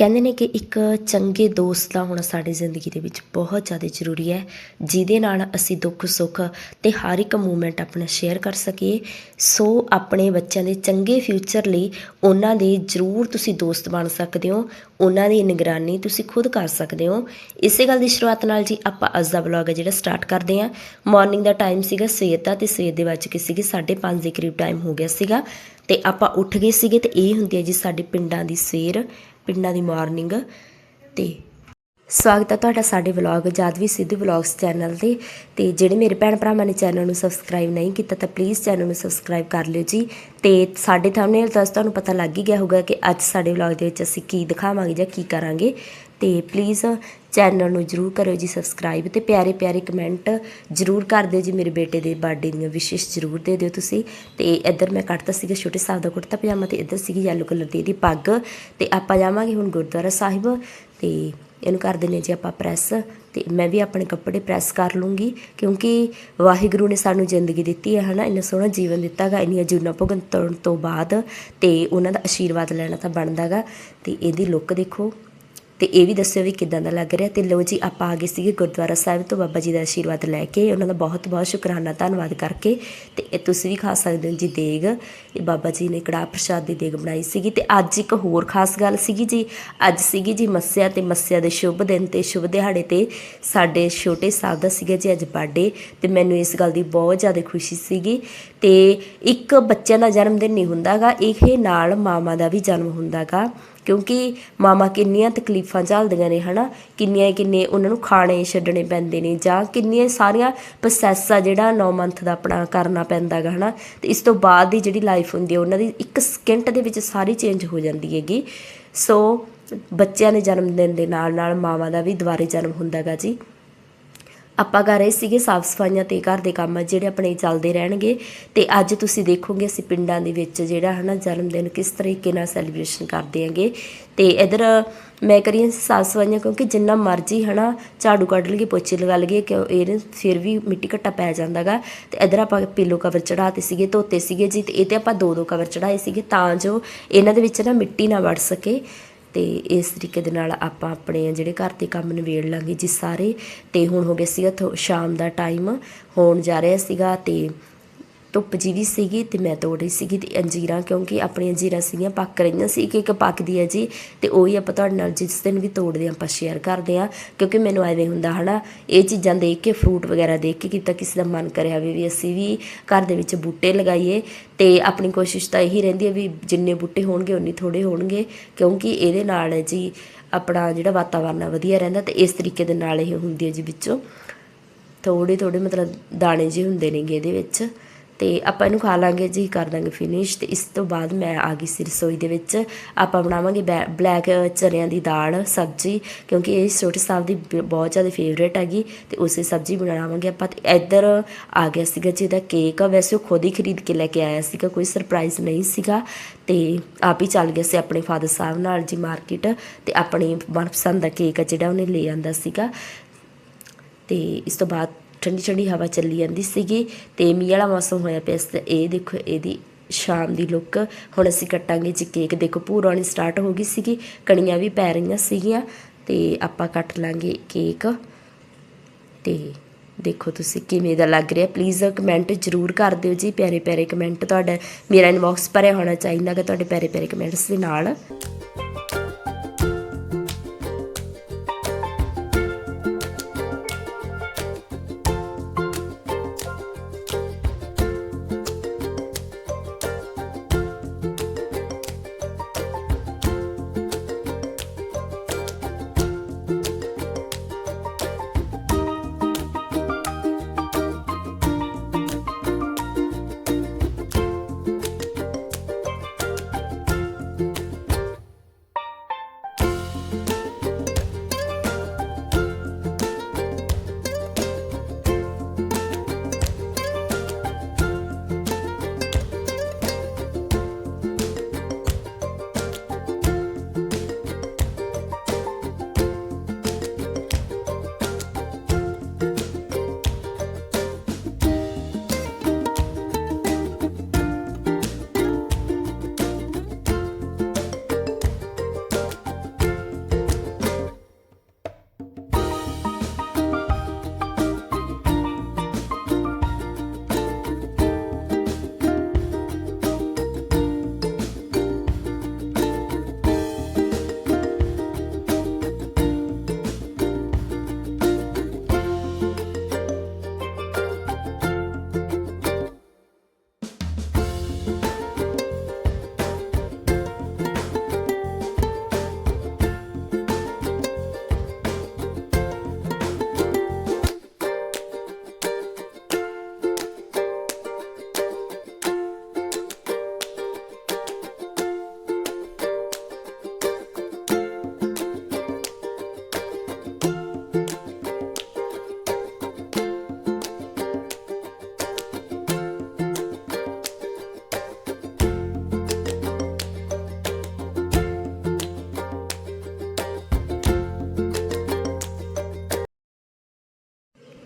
ਕਹਿੰਦੇ ਨੇ ਕਿ ਇੱਕ ਚੰਗੇ ਦੋਸਤ ਦਾ ਹੋਣਾ ਸਾਡੀ ਜ਼ਿੰਦਗੀ ਦੇ ਵਿੱਚ ਬਹੁਤ ਜ਼ਿਆਦਾ ਜ਼ਰੂਰੀ ਹੈ, ਜਿਹਦੇ ਨਾਲ ਅਸੀਂ ਦੁੱਖ, ਸੁੱਖ ਤੇ ਹਰ ਇੱਕ ਮੂਮੈਂਟ ਆਪਣਾ ਸ਼ੇਅਰ ਕਰ ਸਕੀਏ। ਸੋ ਆਪਣੇ ਬੱਚਿਆਂ ਦੇ ਚੰਗੇ ਫਿਊਚਰ ਲਈ ਉਹਨਾਂ ਦੇ ਜ਼ਰੂਰ ਤੁਸੀਂ ਦੋਸਤ ਬਣ ਸਕਦੇ ਹੋ, ਉਹਨਾਂ ਦੀ ਨਿਗਰਾਨੀ ਤੁਸੀਂ ਖੁਦ ਕਰ ਸਕਦੇ ਹੋ। ਇਸੇ ਗੱਲ ਦੀ ਸ਼ੁਰੂਆਤ ਨਾਲ ਜੀ ਆਪਾਂ ਅੱਜ ਦਾ ਵਲੌਗ ਹੈ ਜਿਹੜਾ ਸਟਾਰਟ ਕਰਦੇ ਹਾਂ। ਮਾਰਨਿੰਗ ਦਾ ਟਾਈਮ ਸੀਗਾ ਸਵੇਰ ਦਾ ਤੇ ਸਵੇਰ ਦੇ ਵੱਜ ਕੇ ਸੀਗੇ 5:30 ਦੇ ਕਰੀਬ ਟਾਈਮ ਹੋ ਗਿਆ ਸੀਗਾ। ਤੇ ਆਪਾਂ ਉੱਠ ਗਏ ਸੀਗੇ ਤੇ ਇਹ ਹੁੰਦੀ ਹੈ ਜੀ ਸਾਡੇ ਪਿੰਡਾਂ ਦੀ ਸਵੇਰ। ਪਿੰਡਾਂ ਦੀ ਮਾਰਨਿੰਗ ਅਤੇ ਸਵਾਗਤ ਹੈ ਤੁਹਾਡਾ ਸਾਡੇ vlog, Jadvi Sidhu vlogs channel ਤੇ। ਤੇ ਜਿਹੜੇ ਮੇਰੇ ਭੈਣ ਭਰਾਵਾਂ ਨੇ ਚੈਨਲ ਨੂੰ ਸਬਸਕ੍ਰਾਈਬ ਨਹੀਂ ਕੀਤਾ ਤਾਂ ਪਲੀਜ਼ ਚੈਨਲ ਨੂੰ ਸਬਸਕ੍ਰਾਈਬ ਕਰ ਲਿਓ ਜੀ। ਤੇ ਸਾਡੇ ਥੰਬਨੇਲ ਤੋਂ ਤੁਹਾਨੂੰ ਪਤਾ ਲੱਗ ਹੀ ਗਿਆ ਹੋਊਗਾ ਕਿ ਅੱਜ ਸਾਡੇ ਵਲੌਗ ਦੇ ਵਿੱਚ ਅਸੀਂ ਕੀ ਦਿਖਾਵਾਂਗੇ ਜਾਂ ਕੀ ਕਰਾਂਗੇ। ਤੇ ਪਲੀਜ਼ ਚੈਨਲ ਨੂੰ ਜਰੂਰ ਕਰਿਓ ਜੀ ਸਬਸਕ੍ਰਾਈਬ ਤੇ ਪਿਆਰੇ ਪਿਆਰੇ ਕਮੈਂਟ ਜਰੂਰ ਕਰ ਦਿਓ ਜੀ। ਮੇਰੇ ਬੇਟੇ ਦੇ ਬਰਥਡੇ ਦੀਆਂ ਵਿਸ਼ੇਸ਼ ਜਰੂਰ ਦੇ ਦਿਓ ਤੁਸੀਂ। ਤੇ ਇੱਧਰ ਮੈਂ ਕੱਟਤਾ ਸੀਗਾ ਛੋਟੇ ਸਾਹਿਬ ਦਾ ਕੁੜਤਾ ਪਜਾਮਾ ਤੇ ਇੱਧਰ ਸੀਗੀ ਯੈਲੋ ਕਲਰ ਦੀ ਇਹਦੀ ਪੱਗ। ਤੇ ਆਪਾਂ ਜਾਵਾਂਗੇ ਹੁਣ ਗੁਰਦੁਆਰਾ ਸਾਹਿਬ। ਤੇ ਇਹਨੂੰ ਕਰ ਦਿੰਦੇ ਜੀ ਆਪਾਂ ਪ੍ਰੈਸ ਤੇ ਮੈਂ ਵੀ ਆਪਣੇ ਕੱਪੜੇ ਪ੍ਰੈਸ ਕਰ ਲੂੰਗੀ ਕਿਉਂਕਿ ਵਾਹਿਗੁਰੂ ਨੇ ਸਾਨੂੰ ਜ਼ਿੰਦਗੀ ਦਿੱਤੀ ਹੈ, ਹਨਾ? ਇੰਨਾ ਸੋਹਣਾ ਜੀਵਨ ਦਿੱਤਾਗਾ, ਇੰਨੀਆਂ ਜੂਨਾਂ ਭੁਗਤਣ ਤੋਂ ਬਾਅਦ ਤੇ ਉਹਨਾਂ ਦਾ ਆਸ਼ੀਰਵਾਦ ਲੈਣਾ ਤਾਂ ਬਣਦਾਗਾ ਤੇ ਇਹਦੀ ਲੁੱਕ ਦੇਖੋ। ਤੇ ਇਹ ਵੀ ਦੱਸਿਓ ਵੀ ਕਿਦਾਂ ਦਾ ਲੱਗ ਰਿਹਾ ਤੇ ਲੋ ਜੀ, ਆਪਾਂ ਆ ਗਏ ਸੀਗੇ ਗੁਰਦੁਆਰਾ ਸਾਹਿਬ ਤੋਂ ਬਾਬਾ ਜੀ ਦਾ ਆਸ਼ੀਰਵਾਦ ਲੈ ਕੇ, ਉਹਨਾਂ ਦਾ ਬਹੁਤ ਬਹੁਤ ਸ਼ੁਕਰਾਨਾ, ਧੰਨਵਾਦ ਕਰਕੇ ਤੇ ਇਹ ਤੁਸੀਂ ਵੀ ਖਾ ਸਕਦੇ ਹੋ ਜੀ ਦੇਗ। ਇਹ ਬਾਬਾ ਜੀ ਨੇ ਕੜਾਹ ਪ੍ਰਸ਼ਾਦ ਦੀ ਦੇਗ ਬਣਾਈ ਸੀਗੀ ਤੇ ਅੱਜ ਇੱਕ ਹੋਰ ਖਾਸ ਗੱਲ ਸੀਗੀ ਜੀ, ਅੱਜ ਸੀਗੀ ਜੀ ਮੱਸਿਆ ਤੇ ਮੱਸਿਆ ਦੇ ਸ਼ੁਭ ਦਿਨ ਤੇ ਸ਼ੁਭ ਦਿਹਾੜੇ ਤੇ ਸਾਡੇ ਛੋਟੇ ਸਾਹਿਬ ਦਾ ਸੀਗਾ ਜੀ ਅੱਜ ਬਰਥਡੇ ਤੇ ਮੈਨੂੰ ਇਸ ਗੱਲ ਦੀ ਬਹੁਤ ਜ਼ਿਆਦਾ ਖੁਸ਼ੀ ਸੀਗੀ ਤੇ ਇੱਕ ਬੱਚਿਆਂ ਦਾ ਜਨਮ ਦਿਨ ਨਹੀਂ ਹੁੰਦਾਗਾ, ਇਹ ਨਾਲ ਮਾਮਾ ਦਾ ਵੀ ਜਨਮ ਹੁੰਦਾਗਾ। ਕਿਉਂਕਿ ਮਾਮਾ ਕਿੰਨੀਆਂ ਤਕਲੀਫਾਂ ਝੱਲਦੀਆਂ ਨੇ, ਹਨਾ? ਕਿੰਨੀਆਂ ਕਿੰਨੇ ਉਹਨਾਂ ਨੂੰ ਖਾਣੇ ਛੱਡਣੇ ਪੈਂਦੇ ਨੇ ਜਾਂ ਕਿੰਨੀਆਂ ਸਾਰੀਆਂ ਪ੍ਰੋਸੈਸ ਆ ਜਿਹੜਾ 9 ਮੰਥ ਦਾ ਆਪਣਾ ਕਰਨਾ ਪੈਂਦਾ ਪੈਂਦਾਗਾ ਹਨਾ? ਤੇ ਇਸ ਤੋਂ ਬਾਅਦ ਦੀ ਜਿਹੜੀ ਲਾਈਫ ਹੁੰਦੀ ਹੈ ਉਹਨਾਂ ਦੀ ਇੱਕ ਸਕਿੰਟ ਦੇ ਵਿੱਚ ਸਾਰੀ ਚੇਂਜ ਹੋ ਜਾਂਦੀ ਹੈਗੀ। ਸੋ ਬੱਚਿਆਂ ਦੇ ਜਨਮ ਦਿਨ ਦੇ ਨਾਲ ਨਾਲ ਮਾਵਾਂ ਦਾ ਵੀ ਦੁਬਾਰੇ ਜਨਮ ਹੁੰਦਾਗਾ ਜੀ। ਆਪਾਂ ਕਰ ਰਹੇ ਸੀਗੇ ਸਾਫ਼ ਸਫਾਈਆਂ ਤੇ ਘਰ ਦੇ ਕੰਮ ਜਿਹੜੇ ਆਪਣੇ ਚੱਲਦੇ ਰਹਿਣਗੇ ਤੇ ਅੱਜ ਤੁਸੀਂ ਦੇਖੋਗੇ ਅਸੀਂ ਪਿੰਡਾਂ ਦੇ ਵਿੱਚ ਜਿਹੜਾ ਹਨਾ ਜਨਮ ਦਿਨ ਕਿਸ ਤਰੀਕੇ ਨਾਲ ਸੈਲੀਬ੍ਰੇਸ਼ਨ ਕਰਦੇ ਆਂਗੇ ਤੇ ਇਧਰ ਮੈਂ ਕਰੀਆਂ ਸਾਫ਼ ਸਫਾਈਆਂ ਕਿਉਂਕਿ ਜਿੰਨਾ ਮਰਜ਼ੀ ਹਨਾ ਝਾੜੂ ਕੱਢ ਲਈਏ, ਪੋਚੇ ਲਗਾ ਲਈਏ ਕਿ ਇਹ ਫਿਰ ਵੀ ਮਿੱਟੀ ਘੱਟਾ ਪੈ ਜਾਂਦਾਗਾ। ਤੇ ਇਧਰ ਆਪਾਂ ਪੀਲੋ ਕਵਰ ਚੜਾਤੇ ਸੀਗੇ, ਧੋਤੇ ਸੀਗੇ ਜੀ ਤੇ ਇਹ ਤੇ ਆਪਾਂ ਦੋ ਦੋ ਕਵਰ ਚੜਾਏ ਸੀਗੇ ਤਾਂ ਜੋ ਇਹਨਾਂ ਦੇ ਵਿੱਚ ਨਾ ਮਿੱਟੀ ਨਾ ਵੜ ਸਕੇ। ਤੇ ਇਸ ਤਰੀਕੇ ਦੇ ਨਾਲ ਆਪਾਂ ਆਪਣੇ ਜਿਹੜੇ ਘਰ ਦੇ ਕੰਮ ਨਿਬੇੜ ਲਾਂਗੇ ਜੀ ਸਾਰੇ ਤੇ ਹੁਣ ਹੋ ਗਿਆ ਸੀਗਾ ਥੋ- ਸ਼ਾਮ ਦਾ ਟਾਈਮ ਹੋਣ ਜਾ ਰਿਹਾ ਸੀਗਾ ਤੇ ਧੁੱਪ ਜੀ ਵੀ ਸੀਗੀ ਤੇ ਮੈਂ ਤੋੜ ਰਹੀ ਸੀਗੀ ਤੇ ਅੰਜੀਰਾਂ ਕਿਉਂਕਿ ਆਪਣੀਆਂ ਅੰਜੀਰਾਂ ਸੀਗੀਆਂ, ਪੱਕ ਰਹੀਆਂ ਸੀ ਇੱਕ ਇੱਕ ਪੱਕਦੀ ਹੈ ਜੀ ਤੇ ਉਹੀ ਆਪਾਂ ਤੁਹਾਡੇ ਨਾਲ ਜਿਸ ਦਿਨ ਵੀ ਤੋੜਦੇ ਹਾਂ, ਆਪਾਂ ਸ਼ੇਅਰ ਕਰਦੇ ਹਾਂ, ਕਿਉਂਕਿ ਮੈਨੂੰ ਐਵੇਂ ਹੁੰਦਾ ਹਨਾ, ਇਹ ਚੀਜ਼ਾਂ ਦੇਖ ਕੇ ਫਰੂਟ ਵਗੈਰਾ ਦੇਖ ਕੇ ਕੀਤਾ ਕਿਸੇ ਦਾ ਮਨ ਕਰਿਆ ਵੀ ਅਸੀਂ ਵੀ ਘਰ ਦੇ ਵਿੱਚ ਬੂਟੇ ਲਗਾਈਏ ਤੇ ਆਪਣੀ ਕੋਸ਼ਿਸ਼ ਤਾਂ ਇਹੀ ਰਹਿੰਦੀ ਹੈ ਵੀ ਜਿੰਨੇ ਬੂਟੇ ਹੋਣਗੇ, ਉਨੀ ਥੋੜੇ ਹੋਣਗੇ, ਕਿਉਂਕਿ ਇਹਦੇ ਨਾਲ ਜੀ ਆਪਣਾ ਜਿਹੜਾ ਵਾਤਾਵਰਨ ਆ ਵਧੀਆ ਰਹਿੰਦਾ ਤੇ ਇਸ ਤਰੀਕੇ ਦੇ ਨਾਲ ਇਹ ਹੁੰਦੀ ਹੈ ਜੀ ਵਿੱਚੋਂ ਥੋੜੇ ਥੋੜੇ ਮਤਲਬ ਦਾਣੇ ਜਿਹੇ ਹੁੰਦੇ ਨੇਗੇ ਇਹਦੇ ਵਿੱਚ। ਤੇ ਆਪਾਂ ਇਹਨੂੰ ਖਾ ਲਾਂਗੇ, ਜੀ ਕਰ ਦਾਂਗੇ ਫਿਨਿਸ਼ ਤੇ ਇਸ ਤੋਂ ਬਾਅਦ ਮੈਂ ਆ ਗਈ ਸੀ ਰਸੋਈ ਦੇ ਵਿੱਚ। ਆਪਾਂ ਬਣਾਵਾਂਗੇ ਬਲੈਕ ਚਰਿਆਂ ਦੀ ਦਾਲ, ਸਬਜ਼ੀ, ਕਿਉਂਕਿ ਇਹ ਛੋਟੇ ਸਾਹਿਬ ਦੀ ਬ- ਬਹੁਤ ਜ਼ਿਆਦਾ ਫੇਵਰੇਟ ਹੈਗੀ ਤੇ ਉਸੇ ਸਬਜ਼ੀ ਬਣਾਵਾਂਗੇ ਆਪਾਂ ਤੇ ਇੱਧਰ ਆ ਗਿਆ ਸੀਗਾ ਜਿਹਦਾ ਕੇਕ ਆ ਵੈਸੇ ਉਹ ਖੁਦ ਹੀ ਖਰੀਦ ਕੇ ਲੈ ਕੇ ਆਇਆ ਸੀਗਾ, ਕੋਈ ਸਰਪ੍ਰਾਈਜ਼ ਨਹੀਂ ਸੀਗਾ ਤੇ ਆਪ ਹੀ ਚੱਲ ਗਿਆ ਸੀ ਆਪਣੇ ਫਾਦਰ ਸਾਹਿਬ ਨਾਲ ਜੀ ਮਾਰਕੀਟ ਤੇ ਆਪਣੀ ਮਨਪਸੰਦ ਦਾ ਕੇਕ ਆ ਜਿਹੜਾ ਉਹਨੇ ਲੈ ਆਂਦਾ ਸੀਗਾ। ਤੇ ਇਸ ਤੋਂ ਬਾਅਦ ਠੰਡੀ ਠੰਡੀ ਹਵਾ ਚੱਲੀ ਜਾਂਦੀ ਸੀਗੀ ਤੇ ਮੀਂਹ ਵਾਲਾ ਮੌਸਮ ਹੋਇਆ ਪਿਆ ਸੀ ਇਹ ਦੇਖੋ ਇਹਦੀ ਸ਼ਾਮ ਦੀ ਲੁੱਕ ਹੁਣ ਅਸੀਂ ਕੱਟਾਂਗੇ ਜੀ ਕੇਕ ਦੇਖੋ ਪੂਰਾ ਹੋਣੀ ਸਟਾਰਟ ਹੋ ਗਈ ਸੀਗੀ, ਕਣੀਆਂ ਵੀ ਪੈ ਰਹੀਆਂ ਸੀਗੀਆਂ ਤੇ ਆਪਾਂ ਕੱਟ ਲਾਂਗੇ ਕੇਕ ਤੇ ਦੇਖੋ ਤੁਸੀਂ ਕਿਵੇਂ ਦਾ ਲੱਗ ਰਿਹਾ। ਪਲੀਜ਼ ਕਮੈਂਟ ਜਰੂਰ ਕਰ ਦਿਓ ਜੀ। ਪਿਆਰੇ ਪਿਆਰੇ ਕਮੈਂਟ ਤੁਹਾਡਾ ਮੇਰਾ ਇਨਬਾਕਸ ਭਰਿਆ ਹੋਣਾ ਚਾਹੀਦਾ ਕਿ ਤੁਹਾਡੇ ਪਿਆਰੇ ਪਿਆਰੇ ਕਮੈਂਟਸ ਦੇ ਨਾਲ।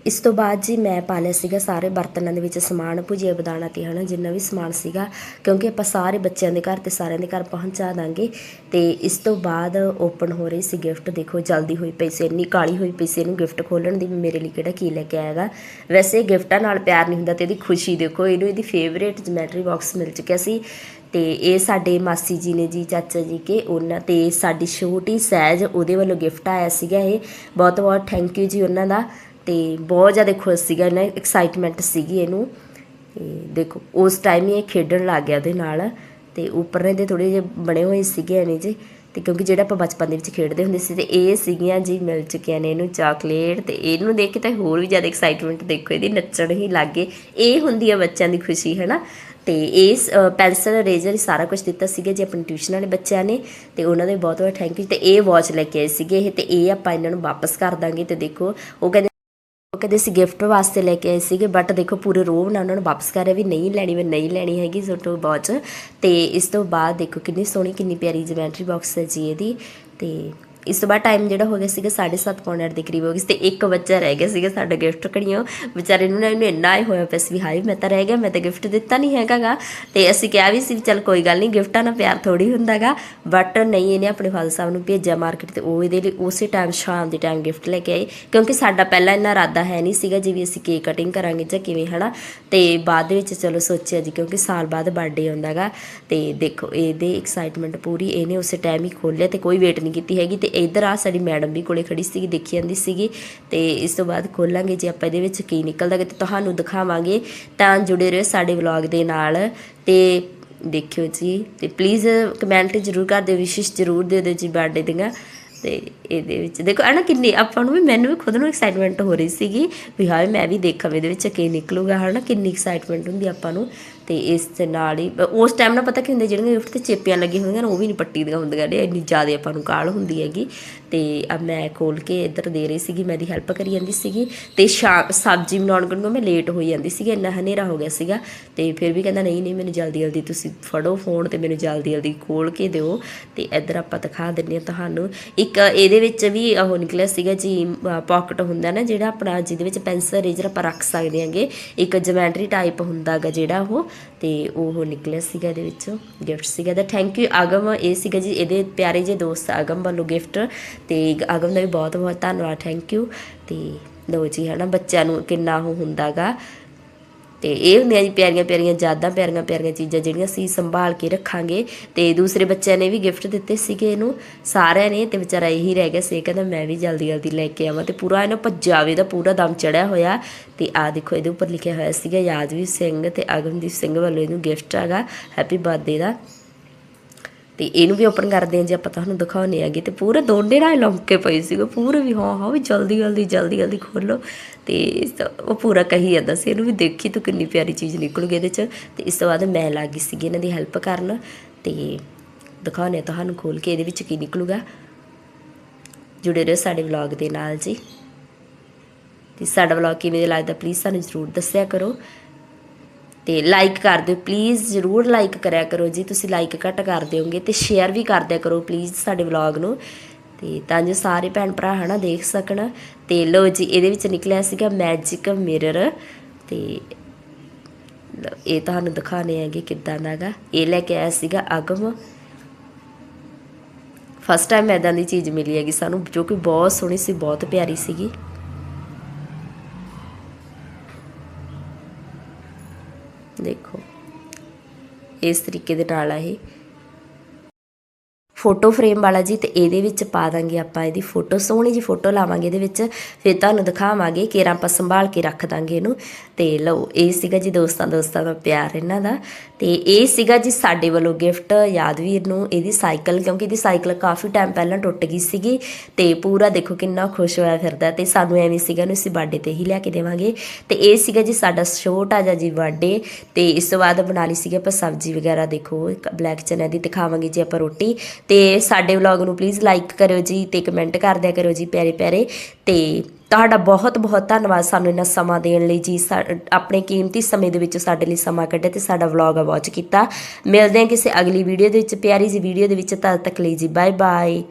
ਇਸ ਤੋਂ ਬਾਅਦ ਜੀ ਮੈਂ ਪਾ ਲਿਆ ਸੀਗਾ ਸਾਰੇ ਬਰਤਨਾਂ ਦੇ ਵਿੱਚ ਸਮਾਨ, ਭੁਜੀਆ ਬਦਾਣਾ ਤੇ ਹਨਾ, ਜਿੰਨਾ ਵੀ ਸਮਾਨ ਸੀਗਾ, ਕਿਉਂਕਿ ਆਪਾਂ ਸਾਰੇ ਬੱਚਿਆਂ ਦੇ ਘਰ ਤੇ ਸਾਰਿਆਂ ਦੇ ਘਰ ਪਹੁੰਚਾ ਦਾਂਗੇ। ਤੇ ਇਸ ਤੋਂ ਬਾਅਦ ਓਪਨ ਹੋ ਰਹੀ ਸੀ ਗਿਫਟ ਦੇਖੋ ਜਲਦੀ ਹੋਈ ਪਈ ਸੀ, ਇੰਨੀ ਕਾਲੀ ਹੋਈ ਪਈ ਸੀ ਇਹਨੂੰ ਗਿਫਟ ਖੋਲਣ ਦੀ ਵੀ ਮੇਰੇ ਲਈ ਕਿਹੜਾ ਕੀ ਲੈ ਕੇ ਆਏਗਾ ਵੈਸੇ ਗਿਫਟਾਂ ਨਾਲ ਪਿਆਰ ਨਹੀਂ ਹੁੰਦਾ ਤੇ ਇਹਦੀ ਖੁਸ਼ੀ ਦੇਖੋ, ਇਹਨੂੰ ਇਹਦੀ ਫੇਵਰੇਟ ਜਮੈਟਰੀ ਬਾਕਸ ਮਿਲ ਚੁੱਕਿਆ ਸੀ। ਤੇ ਇਹ ਸਾਡੇ ਮਾਸੀ ਜੀ ਨੇ ਜੀ, ਚਾਚਾ ਜੀ ਕੇ, ਉਹਨਾਂ ਤੇ ਸਾਡੀ ਛੋਟੀ ਸਹਿਜ ਉਹਦੇ ਵੱਲੋਂ ਗਿਫਟ ਆਇਆ ਸੀਗਾ ਇਹ। ਬਹੁਤ ਬਹੁਤ ਥੈਂਕ ਯੂ ਜੀ ਉਹਨਾਂ ਦਾ। ਤੇ ਬਹੁਤ ਜ਼ਿਆਦਾ ਖੁਸ਼ ਸੀਗਾ ਇਹਨਾਂ ਐਕਸਾਈਟਮੈਂਟ ਸੀਗੀ ਇਹਨੂੰ। ਤੇ ਦੇਖੋ, ਉਸ ਟਾਈਮ ਹੀ ਇਹ ਖੇਡਣ ਲੱਗ ਗਿਆ ਉਹਦੇ ਨਾਲ ਤੇ ਉੱਪਰ ਦੇ ਥੋੜੇ ਜਿਹੇ ਬਣੇ ਹੋਏ ਸੀਗੇ ਐਵੇਂ ਜੀ ਤੇ ਕਿਉਂਕਿ ਜਿਹੜਾ ਆਪਾਂ ਬਚਪਨ ਦੇ ਵਿੱਚ ਖੇਡਦੇ ਹੁੰਦੇ ਸੀ ਤੇ ਇਹ ਸੀਗੀਆਂ ਜੀ ਮਿਲ ਚੁੱਕੀਆਂ ਨੇ ਇਹਨੂੰ ਚਾਕਲੇਟ ਤੇ ਇਹਨੂੰ ਦੇਖ ਕੇ ਤਾਂ ਹੋਰ ਵੀ ਜ਼ਿਆਦਾ ਐਕਸਾਈਟਮੈਂਟ ਦੇਖੋ, ਇਹਦੀ ਨੱਚਣ ਹੀ ਲੱਗੇ ਇਹ ਹੁੰਦੀ ਆ ਬੱਚਿਆਂ ਦੀ ਖੁਸ਼ੀ ਹੈ ਨਾ ਤੇ ਇਸ ਪੈਨਸਲ ਰੇਜ਼ਰ ਸਾਰਾ ਕੁਝ ਦਿੱਤਾ ਸੀਗਾ ਜੀ ਆਪਣੇ ਟਿਊਸ਼ਨ ਵਾਲੇ ਬੱਚਿਆਂ ਨੇ ਤੇ ਉਹਨਾਂ ਦੇ ਬਹੁਤ ਬਹੁਤ ਥੈਂਕ ਯੂ ਤੇ ਇਹ ਵਾਚ ਲੈ ਕੇ ਆਏ ਸੀਗੇ ਇਹ ਤੇ ਇਹ ਆਪਾਂ ਇਹਨਾਂ ਨੂੰ ਵਾਪਸ ਕਰ ਦਾਂਗੇ ਤੇ ਦੇਖੋ, ਉਹ ਕਹਿੰਦੇ ਉਹ ਕਹਿੰਦੇ ਸੀ ਗਿਫਟ ਵਾਸਤੇ ਲੈ ਕੇ ਆਏ ਸੀਗੇ ਬਟ ਦੇਖੋ ਪੂਰੇ ਰੋਬ ਨਾਲ ਉਹਨਾਂ ਨੂੰ ਵਾਪਸ ਕਰ ਰਿਹਾ ਵੀ ਨਹੀਂ ਲੈਣੀ, ਮੈਂ ਨਹੀਂ ਲੈਣੀ ਹੈਗੀ ਸੋਟੋ ਵਾਚ ਤੇ ਇਸ ਤੋਂ ਬਾਅਦ ਦੇਖੋ ਕਿੰਨੀ ਸੋਹਣੀ, ਕਿੰਨੀ ਪਿਆਰੀ ਜਿਮੈਟਰੀ ਬਾਕਸ ਹੈ ਜੀ ਇਹਦੀ। ਤੇ ਇਸ ਤੋਂ ਬਾਅਦ ਟਾਈਮ ਜਿਹੜਾ ਹੋ ਗਿਆ ਸੀਗਾ 7:30 ਪੌਣੇ ਅੱਠ ਦੇ ਕਰੀਬ ਹੋ ਗਈ ਸੀ ਤੇ ਇੱਕ ਬੱਚਾ ਰਹਿ ਗਿਆ ਸੀਗਾ ਸਾਡਾ ਗਿਫਟ ਕੜੀਓ ਵਿਚਾਰੇ ਨੂੰ ਨਾ ਇਹਨੂੰ ਇੰਨਾ ਹੀ ਹੋਇਆ ਪਿਆ ਸੀ ਵੀ ਹਾਈ ਮੈਂ ਤਾਂ ਰਹਿ ਗਿਆ, ਮੈਂ ਤਾਂ ਗਿਫਟ ਦਿੱਤਾ ਨਹੀਂ ਹੈਗਾਗਾ। ਤੇ ਅਸੀਂ ਕਿਹਾ ਵੀ ਸੀ ਵੀ ਚੱਲ ਕੋਈ ਗੱਲ ਨਹੀਂ ਗਿਫਟਾਂ ਨਾਲ ਪਿਆਰ ਥੋੜੀ ਹੁੰਦਾਗਾ। ਬਟ ਨਹੀਂ, ਇਹਨੇ ਆਪਣੇ ਫਾਦਰ ਸਾਹਿਬ ਨੂੰ ਭੇਜਿਆ ਮਾਰਕੀਟ ਤੇ, ਉਹ ਇਹਦੇ ਲਈ ਉਸੇ ਟਾਈਮ ਸ਼ਾਮ ਦੇ ਟਾਈਮ ਗਿਫਟ ਲੈ ਕੇ ਆਏ। ਕਿਉਂਕਿ ਸਾਡਾ ਪਹਿਲਾਂ ਇੰਨਾ ਇਰਾਦਾ ਹੈ ਨਹੀਂ ਸੀਗਾ ਜੀ ਵੀ ਅਸੀਂ ਕੇਕ ਕਟਿੰਗ ਕਰਾਂਗੇ ਜਾਂ ਕਿਵੇਂ, ਹਨਾ? ਤੇ ਬਾਅਦ ਵਿੱਚ ਚਲੋ ਸੋਚਿਆ ਜੀ, ਕਿਉਂਕਿ ਸਾਲ ਬਾਅਦ ਬਰਥਡੇ ਆਉਂਦਾਗਾ ਤੇ ਦੇਖੋ, ਇਹਦੇ ਐਕਸਾਈਟਮੈਂਟ ਪੂਰੀ, ਇਹਨੇ ਉਸੇ ਟਾਈਮ ਹੀ ਖੋਲਿਆ ਤੇ ਕੋਈ ਵੇਟ ਨਹੀਂ ਕੀਤੀ ਹੈਗੀ। ਤੇ ਇੱਧਰ ਆ, ਸਾਡੀ ਮੈਡਮ ਵੀ ਕੋਲੇ ਖੜੀ ਸੀਗੀ, ਦੇਖੀ ਜਾਂਦੀ ਸੀਗੀ ਤੇ ਇਸ ਤੋਂ ਬਾਅਦ ਖੋਲਾਂਗੇ ਜੇ ਆਪਾਂ ਇਹਦੇ ਵਿੱਚ ਕੀ ਨਿਕਲਦਾ ਤੇ ਤੁਹਾਨੂੰ ਦਿਖਾਵਾਂਗੇ। ਤਾਂ ਜੁੜੇ ਰਹੋ ਸਾਡੇ ਵਲੌਗ ਦੇ ਨਾਲ ਤੇ ਦੇਖਿਓ ਜੀ ਤੇ ਪਲੀਜ਼ ਕਮੈਂਟ ਜ਼ਰੂਰ ਕਰ ਦਿਓ ਵਿਸ਼ੇਸ਼ ਜ਼ਰੂਰ ਦੇ ਦਿਓ ਜੀ ਬਰਥਡੇ ਦੀਆਂ ਤੇ ਇਹਦੇ ਵਿੱਚ ਦੇਖੋ ਹੈ ਨਾ ਕਿੰਨੀ ਆਪਾਂ ਨੂੰ ਵੀ, ਮੈਨੂੰ ਵੀ ਖੁਦ ਨੂੰ ਐਕਸਾਈਟਮੈਂਟ ਹੋ ਰਹੀ ਸੀਗੀ ਵੀ ਹਾਏ ਮੈਂ ਵੀ ਦੇਖਾਂ ਇਹਦੇ ਵਿੱਚ ਕੀ ਨਿਕਲੂਗਾ, ਹੈ ਨਾ ਕਿੰਨੀ ਐਕਸਾਈਟਮੈਂਟ ਹੁੰਦੀ ਆਪਾਂ ਨੂੰ। ਤੇ ਇਸ ਦੇ ਨਾਲ ਹੀ ਉਸ ਟਾਈਮ ਨਾ ਪਤਾ ਕੀ ਹੁੰਦਾ, ਜਿਹੜੀਆਂ ਗਿਫਟ ਤੇ ਚੇਪੀਆਂ ਲੱਗੀਆਂ ਹੁੰਦੀਆਂ ਨੇ, ਉਹ ਵੀ ਨਹੀਂ ਪੱਟੀ ਦੀਆਂ ਹੁੰਦੀਆਂ ਨੇ, ਇੰਨੀ ਜ਼ਿਆਦਾ ਆਪਾਂ ਨੂੰ ਕਾਲ ਹੁੰਦੀ ਹੈਗੀ। ਤੇ ਅਬ ਮੈਂ ਖੋਲ ਕੇ ਇੱਧਰ ਦੇ ਰਹੀ ਸੀਗੀ, ਮੈਂ ਦੀ ਹੈਲਪ ਕਰੀ ਜਾਂਦੀ ਸੀਗੀ। ਤੇ ਸ਼ਾਮ, ਸਬਜ਼ੀ ਬਣਾਉਣ ਕੋਲ ਮੈਂ ਲੇਟ ਹੋਈ ਜਾਂਦੀ ਸੀਗੀ, ਇੰਨਾ ਹਨੇਰਾ ਹੋ ਗਿਆ ਸੀਗਾ। ਤੇ ਫਿਰ ਵੀ ਕਹਿੰਦਾ, ਨਹੀਂ ਨਹੀਂ, ਮੈਨੂੰ ਜਲਦੀ ਜਲਦੀ ਤੁਸੀਂ ਫੜੋ ਫੋਨ ਤੇ ਮੈਨੂੰ ਜਲਦੀ ਜਲਦੀ ਖੋਲ ਕੇ ਦਿਓ। ਤੇ ਇੱਧਰ ਆਪਾਂ ਦਿਖਾ ਦਿੰਨੇ ਆ ਤੁਹਾਨੂੰ। ਇੱਕ ਇਹਦੇ ਵਿੱਚ ਵੀ ਉਹ ਨਿਕਲਿਆ ਸੀਗਾ ਜੀ ਪਾਕਟ ਹੁੰਦਾ ਨਾ, ਜਿਹੜਾ ਆਪਣਾ ਜਿਹਦੇ ਵਿੱਚ ਪੈਨਸਲ ਰੇਜ਼ਰ ਆਪਾਂ ਰੱਖ ਸਕਦੇ ਹਾਂਗੇ। ਇੱਕ ਜਮੈਟਰੀ ਟਾਈਪ ਹੁੰਦਾਗਾ ਜਿਹੜਾ ਉਹ। ਤੇ ਉਹ ਨਿਕਲਸ ਸੀਗਾ ਇਹਦੇ ਵਿੱਚੋਂ ਗਿਫਟ ਸੀਗਾ ਦਾ ਥੈਂਕ ਯੂ ਆਗਮ। ਇਹ ਸੀਗਾ ਜੀ, ਇਹਦੇ ਪਿਆਰੇ ਜਿਹੇ ਦੋਸਤ ਅਗਮ ਵੱਲੋਂ ਗਿਫਟ ਤੇ ਅਗਮ ਦਾ ਵੀ ਬਹੁਤ ਬਹੁਤ ਧੰਨਵਾਦ ਥੈਂਕ ਯੂ ਤੇ ਲੋ ਜੀ, ਹਨਾ, ਬੱਚਿਆਂ ਨੂੰ ਕਿੰਨਾ ਉਹ ਹੁੰਦਾਗਾ। ਤੇ ਇਹ ਹੁੰਦੀਆਂ ਜੀ ਪਿਆਰੀਆਂ ਪਿਆਰੀਆਂ ਯਾਦਾਂ, ਪਿਆਰੀਆਂ ਪਿਆਰੀਆਂ ਚੀਜ਼ਾਂ ਜਿਹੜੀਆਂ ਅਸੀਂ ਸੰਭਾਲ ਕੇ ਰੱਖਾਂਗੇ। ਤੇ ਦੂਸਰੇ ਬੱਚਿਆਂ ਨੇ ਵੀ ਗਿਫਟ ਦਿੱਤੇ ਸੀਗੇ ਇਹਨੂੰ। ਸਾਰਿਆਂ ਨੇ ਤੇ ਵਿਚਾਰਾ ਇਹੀ ਰਹਿ ਗਿਆ ਸੀ ਕਹਿੰਦਾ ਮੈਂ ਵੀ ਜਲਦੀ ਜਲਦੀ ਲੈ ਕੇ ਆਵਾਂ ਤੇ ਪੂਰਾ ਇਹਨੂੰ ਭੱਜਾਵੇ ਦਾ ਪੂਰਾ ਦਮ ਚੜਿਆ ਹੋਇਆ। ਤੇ ਆ ਦੇਖੋ ਇਹਦੇ ਉੱਪਰ ਲਿਖਿਆ ਹੋਇਆ ਸੀਗਾ ਯਾਦਵੀਰ ਸਿੰਘ ਤੇ ਅਗਮਦੀਪ ਸਿੰਘ ਵੱਲੋਂ ਇਹਨੂੰ ਗਿਫਟ ਹੈਗਾ ਹੈਪੀ ਬਰਥਡੇ ਦਾ। ਤੇ ਇਹਨੂੰ ਵੀ ਓਪਨ ਕਰਦੇ ਹਾਂ ਜੀ ਆਪਾਂ ਤੁਹਾਨੂੰ ਦਿਖਾਉਣੇ ਆਗੇ ਤੇ ਪੂਰੇ ਦੋਨੇ ਨਾਲ ਲੰਕੇ ਪਏ ਸੀਗੇ। ਪੂਰੇ ਵੀ ਹਾਂ ਹਾਂ ਵੀ ਜਲਦੀ ਜਲਦੀ ਜਲਦੀ ਜਲਦੀ ਖੋਲੋ ਤੇ ਉਹ ਪੂਰਾ ਕਹੀ ਜਾਂਦਾ ਸੀ, ਇਹਨੂੰ ਵੀ ਦੇਖੀ ਤੂੰ ਕਿੰਨੀ ਪਿਆਰੀ ਚੀਜ਼ ਨਿਕਲ ਗਈ ਇਹਦੇ ਚ। ਤੇ ਇਸ ਤੋਂ ਬਾਅਦ ਮੈਂ ਲੱਗ ਗਈ ਸੀਗੀ ਇਹਨਾਂ ਦੀ ਹੈਲਪ ਕਰਨ। ਤੇ ਦਿਖਾਉਣੇ ਤੁਹਾਨੂੰ ਖੋਲ ਕੇ ਇਹਦੇ ਵਿੱਚ ਕੀ ਨਿਕਲੂਗਾ। ਜੁੜੇ ਰਹੋ ਸਾਡੇ ਵਲੌਗ ਦੇ ਨਾਲ ਜੀ। ਤੇ ਸਾਡਾ ਵਲੌਗ ਕਿਵੇਂ ਲੱਗਦਾ ਪਲੀਜ਼ ਸਾਨੂੰ ਜ਼ਰੂਰ ਦੱਸਿਆ ਕਰੋ। ਤੇ ਲਾਈਕ ਕਰ ਦਿਓ। ਪਲੀਜ਼ ਜ਼ਰੂਰ ਲਾਈਕ ਕਰਿਆ ਕਰੋ ਜੀ। ਤੁਸੀਂ ਲਾਈਕ ਘੱਟ ਕਰ ਦਿਓਗੇ ਤੇ ਸ਼ੇਅਰ ਵੀ ਕਰ ਦਿਆ ਕਰੋ ਪਲੀਜ਼ ਸਾਡੇ ਵਲੌਗ ਨੂੰ। ਤੇ ਤਾਂ ਜੋ ਸਾਰੇ ਭੈਣ ਭਰਾ ਹਨਾ ਦੇਖ ਸਕਣ। ਤੇ ਲੋ ਜੀ, ਇਹਦੇ ਵਿੱਚ ਨਿਕਲਿਆ ਸੀਗਾ ਮੈਜਿਕ ਮਿਰਰ ਤੇ ਇਹ ਤੁਹਾਨੂੰ ਦਿਖਾਣੇ ਹੈਗੇ ਕਿੱਦਾਂ ਦਾਗਾ ਇਹ ਲੈ ਕੇ ਆਇਆ ਸੀਗਾ ਅਗਮ। ਫਸਟ ਟਾਈਮ ਐਦਾਂ ਦੀ ਚੀਜ਼ ਮਿਲੀ ਹੈਗੀ ਸਾਨੂੰ, ਜੋ ਕਿ ਬਹੁਤ ਸੋਹਣੀ ਸੀ, ਬਹੁਤ ਪਿਆਰੀ ਸੀਗੀ। ਦੇਖੋ। ਇਸ ਤਰੀਕੇ ਦੇ ਨਾਲ ਆ ਇਹ ਫੋਟੋ ਫਰੇਮ ਵਾਲਾ ਜੀ ਤੇ ਇਹਦੇ ਵਿੱਚ ਪਾ ਦਾਂਗੇ ਆਪਾਂ ਇਹਦੀ ਫੋਟੋ, ਸੋਹਣੀ ਜੀ ਫੋਟੋ ਲਾਵਾਂਗੇ ਇਹਦੇ ਵਿੱਚ, ਫਿਰ ਤੁਹਾਨੂੰ ਦਿਖਾਵਾਂਗੇ ਕਿ ਆਪਾਂ ਸੰਭਾਲ ਕੇ ਰੱਖ ਦਾਂਗੇ ਇਹਨੂੰ। ਤੇ ਲਓ, ਇਹ ਸੀਗਾ ਜੀ ਦੋਸਤਾਂ ਦੋਸਤਾਂ ਦਾ ਪਿਆਰ ਇਹਨਾਂ ਦਾ। ਤੇ ਇਹ ਸੀਗਾ ਜੀ ਸਾਡੇ ਵੱਲੋਂ ਗਿਫਟ ਯਾਦਵੀਰ ਨੂੰ ਇਹਦੀ ਸਾਈਕਲ ਕਿਉਂਕਿ ਇਹਦੀ ਸਾਈਕਲ ਕਾਫੀ ਟਾਈਮ ਪਹਿਲਾਂ ਟੁੱਟ ਗਈ ਸੀਗੀ ਤੇ ਪੂਰਾ ਦੇਖੋ ਕਿੰਨਾ ਖੁਸ਼ ਹੋਇਆ ਫਿਰਦਾ ਤੇ ਸਾਨੂੰ ਐਵੇਂ ਸੀਗਾ ਨੂੰ ਅਸੀਂ ਬਰਥਡੇ ਤੇ ਹੀ ਲਿਆ ਕੇ ਦੇਵਾਂਗੇ। ਤੇ ਇਹ ਸੀਗਾ ਜੀ ਸਾਡਾ ਛੋਟਾ ਜਿਹਾ ਜੀ ਬਰਥਡੇ ਤੇ ਇਸ ਤੋਂ ਬਾਅਦ ਬਣਾ ਲਈ ਸੀਗੀ ਆਪਾਂ ਸਬਜ਼ੀ ਵਗੈਰਾ ਦੇਖੋ ਬਲੈਕ ਚਨਾ ਦੀ ਦਿਖਾਵਾਂਗੇ ਜੀ ਆਪਾਂ ਰੋਟੀ। ਤੇ ਸਾਡੇ ਵਲੌਗ ਨੂੰ ਪਲੀਜ਼ ਲਾਈਕ ਕਰਿਓ ਜੀ ਤੇ ਕਮੈਂਟ ਕਰ ਦਿਆ ਕਰੋ ਜੀ ਪਿਆਰੇ ਪਿਆਰੇ। ਤੇ ਤੁਹਾਡਾ ਬਹੁਤ ਬਹੁਤ ਧੰਨਵਾਦ ਸਾਨੂੰ ਇਹਨਾਂ ਸਮਾਂ ਦੇਣ ਲਈ ਜੀ। ਸਾ- ਆਪਣੇ ਕੀਮਤੀ ਸਮੇਂ ਦੇ ਵਿੱਚ ਸਾਡੇ ਲਈ ਸਮਾਂ ਕੱਢਿਆ ਤੇ ਸਾਡਾ ਵਲੌਗ ਵਾਚ ਕੀਤਾ। ਮਿਲਦੇ ਹਾਂ ਕਿਸੇ ਅਗਲੀ ਵੀਡੀਓ ਦੇ ਵਿੱਚ। ਪਿਆਰੀ ਜੀ ਵੀਡੀਓ ਦੇ ਵਿੱਚ, ਤਦ ਤੱਕ ਲਈ ਜੀ ਬਾਏ ਬਾਏ